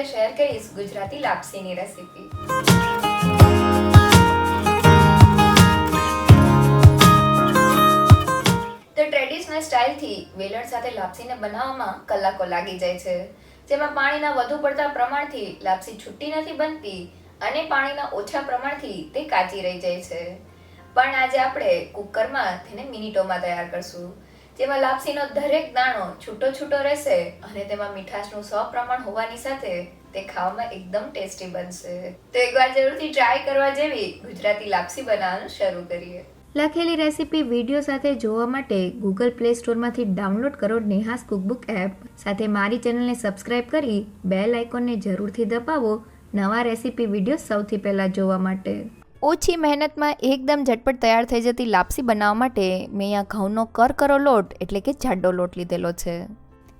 સાથે શેર કરીશ ગુજરાતી લાપસીની રેસીપી. ટ્રેડિશનલ સ્ટાઇલથી વેલણ સાથે લાપસીને બનાવવામાં કલાકો લાગી જાય છે. જેમાં પાણીના વધુ પડતા પ્રમાણથી લાપસી છૂટી નથી બનતી અને પાણીના ઓછા પ્રમાણથી તે કાચી રહી જાય છે. પણ આજે આપણે કુકરમાં તેને મિનિટોમાં તૈયાર કરશું. જેમાં લાપસીનો દરેક દાણો છૂટો છૂટો રહેશે અને તેમાં મીઠાશનું સપ્રમાણ હોવાની સાથે તે ખાવામાં એકદમ ટેસ્ટી બનશે. તો એકવાર જરૂરથી ટ્રાય કરવા જેવી ગુજરાતી લાપસી બનાવવાનું શરૂ કરીએ. લખેલી રેસીપી વીડિયો સાથે જોવા માટે ગૂગલ પ્લે સ્ટોરમાંથી ડાઉનલોડ કરો નેહાસ કુકબુક એપ. સાથે મારી ચેનલને સબસ્ક્રાઇબ કરી બેલ આઇકોનને જરૂરથી દબાવો નવા રેસીપી વીડિયો સૌથી પહેલાં જોવા માટે. ઓછી મહેનતમાં એકદમ ઝટપટ તૈયાર થઈ જતી લાપસી બનાવવા માટે મેં અહીંયા ઘઉંનો કરકરો લોટ, એટલે કે જાડો લોટ લીધેલો છે.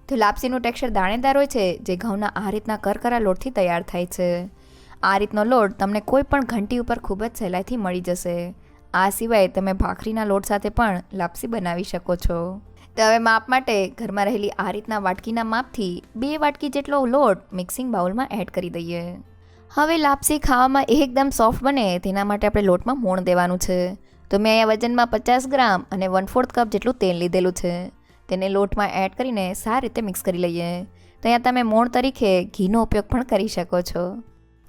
તો લાપસીનું ટેક્સચર દાણેદાર હોય છે, જે ઘઉંના આ રીતના કરકરા લોટથી તૈયાર થાય છે. આ રીતનો લોટ તમને કોઈ પણ ઘંટી ઉપર ખૂબ જ સહેલાઈથી મળી જશે. આ સિવાય તમે ભાખરીના લોટ સાથે પણ લાપસી બનાવી શકો છો. તો હવે માપ માટે ઘરમાં રહેલી આ રીતના વાટકીના માપથી બે વાટકી જેટલો લોટ મિક્સિંગ બાઉલમાં એડ કરી દઈએ. હવે લાપસી ખાવામાં એકદમ સોફ્ટ બને, તેના માટે આપણે લોટમાં મોણ દેવાનું છે. તો મેં અહીંયા વજનમાં પચાસ ગ્રામ અને વન ફોર્થ કપ જેટલું તેલ લીધેલું છે. તેને લોટમાં એડ કરીને સારી રીતે મિક્સ કરી લઈએ. તો અહીંયા તમે મોણ તરીકે ઘીનો ઉપયોગ પણ કરી શકો છો.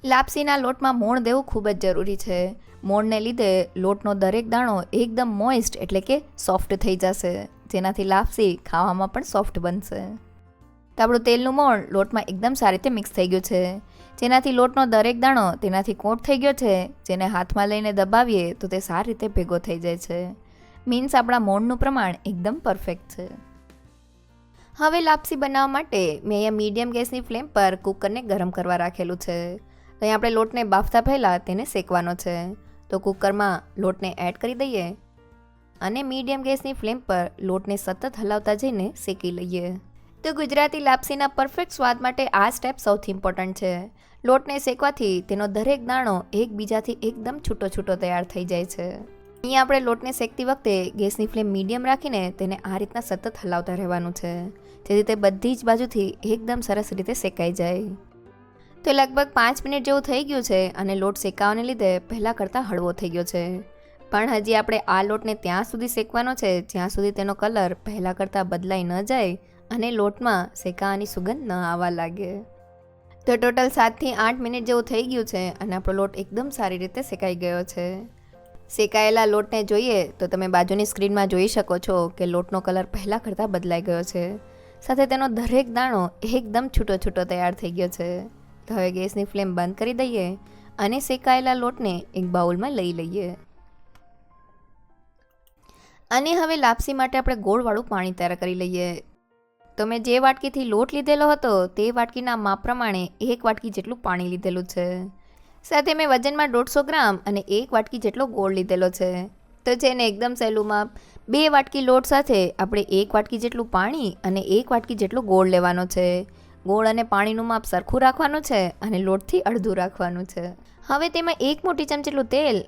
લાપસીના લોટમાં મોણ દેવું ખૂબ જ જરૂરી છે. મોણને લીધે લોટનો દરેક દાણો એકદમ મોઇસ્ટ એટલે કે સોફ્ટ થઈ જશે. જેનાથી લાપસી ખાવામાં પણ સોફ્ટ બનશે. તો આપણું તેલનું મોણ લોટમાં એકદમ સારી રીતે મિક્સ થઈ ગયું છે. જેનાથી લોટનો દરેક દાણો તેનાથી કોટ થઈ ગયો છે. જેને હાથમાં લઈને દબાવીએ તો તે સારી રીતે ભેગો થઈ જાય છે. મીન્સ આપણા મોણનું પ્રમાણ એકદમ પરફેક્ટ છે. હવે લાપસી બનાવવા માટે મેં અહીંયા મીડિયમ ગેસની ફ્લેમ પર કુકરને ગરમ કરવા રાખેલું છે. તો આપણે લોટને બાફતા પહેલાં તેને શેકવાનો છે. તો કુકરમાં લોટને એડ કરી દઈએ અને મીડિયમ ગેસની ફ્લેમ પર લોટને સતત હલાવતા જઈને શેકી લઈએ. તો ગુજરાતી લાપસીના પરફેક્ટ સ્વાદ માટે આ સ્ટેપ સૌથી ઇમ્પોર્ટન્ટ છે. લોટને શેકવાથી તેનો દરેક દાણો એકબીજાથી એકદમ છૂટો છૂટો તૈયાર થઈ જાય છે. અહીંયા આપણે લોટને શેકતી વખતે ગેસની ફ્લેમ મીડિયમ રાખીને તેને આ રીતના સતત હલાવતા રહેવાનું છે. જેથી તે બધી જ બાજુથી એકદમ સરસ રીતે શેકાઈ જાય. તો લગભગ પાંચ મિનિટ જેવું થઈ ગયું છે અને લોટ શેકાવાને લીધે પહેલાં કરતાં હળવો થઈ ગયો છે. પણ હજી આપણે આ લોટને ત્યાં સુધી શેકવાનો છે, જ્યાં સુધી તેનો કલર પહેલાં કરતાં બદલાઈ ન જાય અને લોટમાં શેકાવાની સુગંધ ન આવવા લાગે. તો ટોટલ સાતથી આઠ મિનિટ જેવું થઈ ગયું છે અને આપણો લોટ એકદમ સારી રીતે શેકાઈ ગયો છે. શેકાયેલા લોટને જોઈએ તો તમે બાજુની સ્ક્રીનમાં જોઈ શકો છો કે લોટનો કલર પહેલાં કરતાં બદલાઈ ગયો છે. સાથે તેનો દરેક દાણો એકદમ છૂટો છૂટો તૈયાર થઈ ગયો છે. તો હવે ગેસની ફ્લેમ બંધ કરી દઈએ અને શેકાયેલા લોટને એક બાઉલમાં લઈ લઈએ. અને હવે લાપસી માટે આપણે ગોળવાળું પાણી તૈયાર કરી લઈએ. તો મેં જે વાટકીથી લોટ લીધેલો હતો તે વાટકીના માપ પ્રમાણે એક વાટકી જેટલું પાણી લીધેલું છે. સાથે મેં વજનમાં દોઢસો ગ્રામ અને એક વાટકી જેટલો ગોળ લીધેલો છે. તો જેને એકદમ સહેલું માપ, બે વાટકી લોટ સાથે આપણે એક વાટકી જેટલું પાણી અને એક વાટકી જેટલો ગોળ લેવાનો છે. ગોળ અને પાણીનું માપ સરખું રાખવાનું છે અને લોટથી અડધું રાખવાનું છે. હવે તેમાં એક મોટી ચમચેટલું તેલ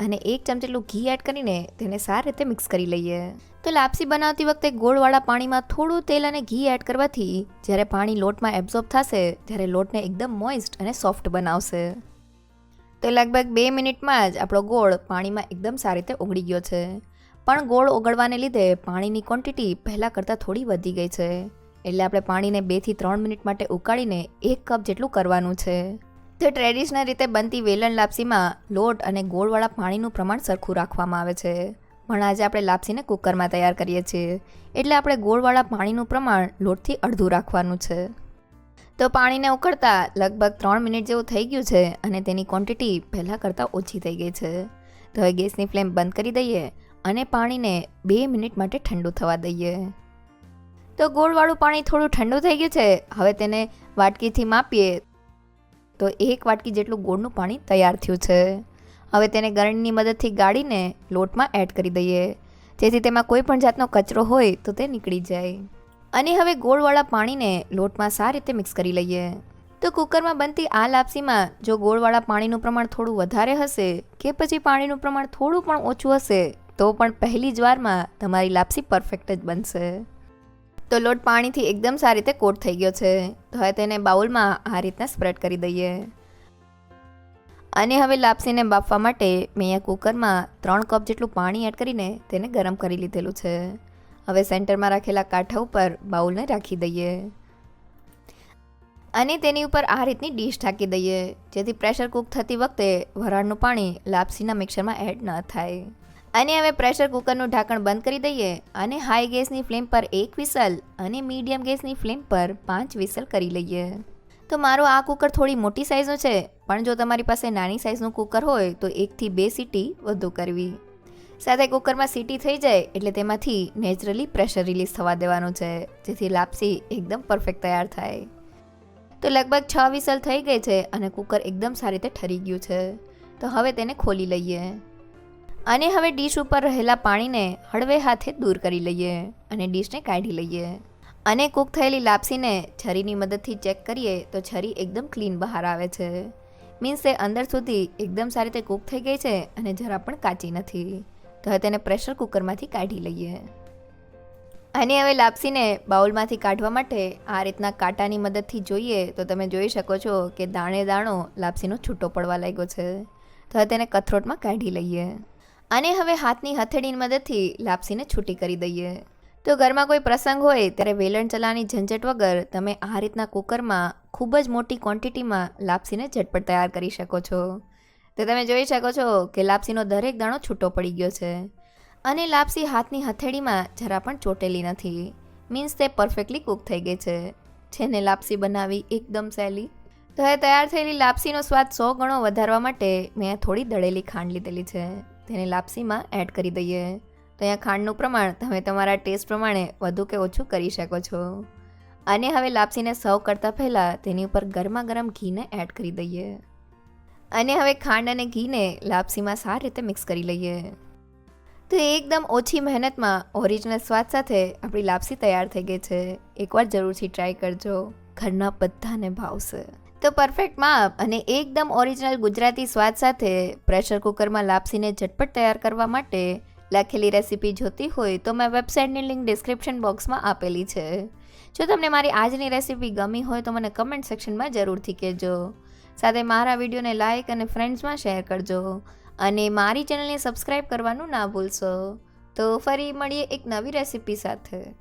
અને એક ચમચેટલું ઘી એડ કરીને તેને સારી રીતે મિક્સ કરી લઈએ. તો લાપસી બનાવતી વખતે ગોળવાળા પાણીમાં થોડું તેલ અને ઘી એડ કરવાથી જ્યારે પાણી લોટમાં એબ્ઝોર્બ થશે, ત્યારે લોટને એકદમ મોઇસ્ટ અને સોફ્ટ બનાવશે. તો લગભગ બે મિનિટમાં જ આપણો ગોળ પાણીમાં એકદમ સારી રીતે ઓગળી ગયો છે. પણ ગોળ ઓગળવાને લીધે પાણીની ક્વોન્ટિટી પહેલાં કરતાં થોડી વધી ગઈ છે. એટલે આપણે પાણીને બેથી ત્રણ મિનિટ માટે ઉકાળીને એક કપ જેટલું કરવાનું છે. તો ટ્રેડિશનલ રીતે બનતી વેલણ લાપસીમાં લોટ અને ગોળવાળા પાણીનું પ્રમાણ સરખું રાખવામાં આવે છે. પણ આજે આપણે લાપસીને કુકરમાં તૈયાર કરીએ છીએ, એટલે આપણે ગોળવાળા પાણીનું પ્રમાણ લોટથી અડધું રાખવાનું છે. તો પાણીને ઉકળતા લગભગ ત્રણ મિનિટ જેવું થઈ ગયું છે અને તેની ક્વોન્ટિટી પહેલાં કરતાં ઓછી થઈ ગઈ છે. તો હવે ગેસની ફ્લેમ બંધ કરી દઈએ અને પાણીને બે મિનિટ માટે ઠંડુ થવા દઈએ. તો ગોળવાળું પાણી થોડું ઠંડુ થઈ ગયું છે, હવે તેને વાટકીથી માપીએ તો એક વાટકી જેટલું ગોળનું પાણી તૈયાર થયું છે. હવે તેને ગરણીની મદદથી ગાળીને લોટમાં એડ કરી દઈએ. જેથી તેમાં કોઈ પણ જાતનો કચરો હોય તો તે નીકળી જાય. અને હવે ગોળવાળા પાણીને લોટમાં સારી રીતે મિક્સ કરી લઈએ. તો કુકરમાં બનતી આ લાપસીમાં જો ગોળવાળા પાણીનું પ્રમાણ થોડું વધારે હશે કે પછી પાણીનું પ્રમાણ થોડું પણ ઓછું હશે, તો પણ પહેલી જ વારમાં તમારી લાપસી પરફેક્ટ જ બનશે. તો લોટ પાણીથી એકદમ સારી રીતે કોટ થઈ ગયો છે. તો હવે તેને બાઉલમાં આ રીતના સ્પ્રેડ કરી દઈએ. અને હવે લાપસીને બાફવા માટે મેં અહીંયા કુકરમાં ત્રણ કપ જેટલું પાણી એડ કરીને તેને ગરમ કરી લીધેલું છે. હવે સેન્ટરમાં રાખેલા કાંઠા ઉપર બાઉલને રાખી દઈએ. અને તેની ઉપર આ રીતની ડીશ ઢાંકી દઈએ, જેથી પ્રેશર કૂક થતી વખતે વરાળનું પાણી લાપસીના મિક્સરમાં એડ ન થાય. અને હવે પ્રેશર કુકરનું ઢાંકણ બંધ કરી દઈએ અને હાઈ ગેસની ફ્લેમ પર એક વિસલ અને મીડિયમ ગેસની ફ્લેમ પર પાંચ વિસલ કરી લઈએ. તો મારો આ કુકર થોડી મોટી સાઇઝનું છે, પણ જો તમારી પાસે નાની સાઇઝનું કુકર હોય તો એકથી બે સીટી વધુ કરવી. સાથે કુકરમાં સીટી થઈ જાય એટલે તેમાંથી નેચરલી પ્રેશર રિલીઝ થવા દેવાનું છે, જેથી લાપસી એકદમ પરફેક્ટ તૈયાર થાય. તો લગભગ છ વિસલ થઈ ગઈ છે અને કુકર એકદમ સારી રીતે ઠરી ગયું છે. તો હવે તેને ખોલી લઈએ. અને હવે ડીશ ઉપર રહેલા પાણીને હળવે હાથે દૂર કરી લઈએ અને ડીશને કાઢી લઈએ. અને કૂક થયેલી લાપસીને છરીની મદદથી ચેક કરીએ તો છરી એકદમ ક્લીન બહાર આવે છે. મીન્સ એ અંદર સુધી એકદમ સારી રીતે કૂક થઈ ગઈ છે અને જરા પણ કાચી નથી. તો હવે તેને પ્રેશર કુકરમાંથી કાઢી લઈએ. અને હવે લાપસીને બાઉલમાંથી કાઢવા માટે આ રીતના કાંટાની મદદથી જોઈએ તો તમે જોઈ શકો છો કે દાણે દાણો લાપસીનો છૂટો પડવા લાગ્યો છે. તો હવે તેને કથરોટમાં કાઢી લઈએ. અને હવે હાથની હથેળીની મદદથી લાપસીને છૂટી કરી દઈએ. તો ઘરમાં કોઈ પ્રસંગ હોય ત્યારે વેલણ ચલાની ઝંઝટ વગર તમે આ રીતના કુકરમાં ખૂબ જ મોટી ક્વોન્ટિટીમાં લાપસીને ઝટપટ તૈયાર કરી શકો છો. તો તમે જોઈ શકો છો કે લાપસીનો દરેક દાણો છૂટો પડી ગયો છે અને લાપસી હાથની હથેળીમાં જરા પણ ચોટેલી નથી. મીન્સ તે પરફેક્ટલી કૂક થઈ ગઈ છે. જેને લાપસી બનાવી એકદમ સહેલી. તો હવે તૈયાર થયેલી લાપસીનો સ્વાદ સો ગણો વધારવા માટે મેં થોડી દળેલી ખાંડ લીધેલી છે. તેને લાપસીમાં એડ કરી દઈએ. તો અહીંયા ખાંડનું પ્રમાણ તમે તમારા ટેસ્ટ પ્રમાણે વધુ કે ઓછું કરી શકો છો. અને હવે લાપસીને સર્વ કરતાં પહેલાં તેની ઉપર ગરમા ગરમ ઘીને એડ કરી દઈએ. અને હવે ખાંડ અને ઘીને લાપસીમાં સારી રીતે મિક્સ કરી લઈએ. તો એકદમ ઓછી મહેનતમાં ઓરિજિનલ સ્વાદ સાથે આપણી લાપસી તૈયાર થઈ ગઈ છે. એકવાર જરૂરથી ટ્રાય કરજો. ઘરના બધાને ભાવશે. તો પરફેક્ટ માપ અને એકદમ ઓરિજિનલ ગુજરાતી સ્વાદ સાથે પ્રેશર કુકરમાં લાપસીને ઝટપટ તૈયાર કરવા માટે લખેલી રેસીપી જોતી હોય તો મેં વેબસાઇટની લિંક ડિસ્ક્રિપ્શન બોક્સમાં આપેલી છે. જો તમને મારી આજની રેસીપી ગમી હોય તો મને કમેન્ટ સેક્શનમાં જરૂરથી કહેજો. સાથે મારા વિડીયોને લાઇક અને ફ્રેન્ડ્સમાં શેર કરજો. અને મારી ચેનલને સબસ્ક્રાઈબ કરવાનું ના ભૂલશો. તો ફરી મળીએ એક નવી રેસીપી સાથે.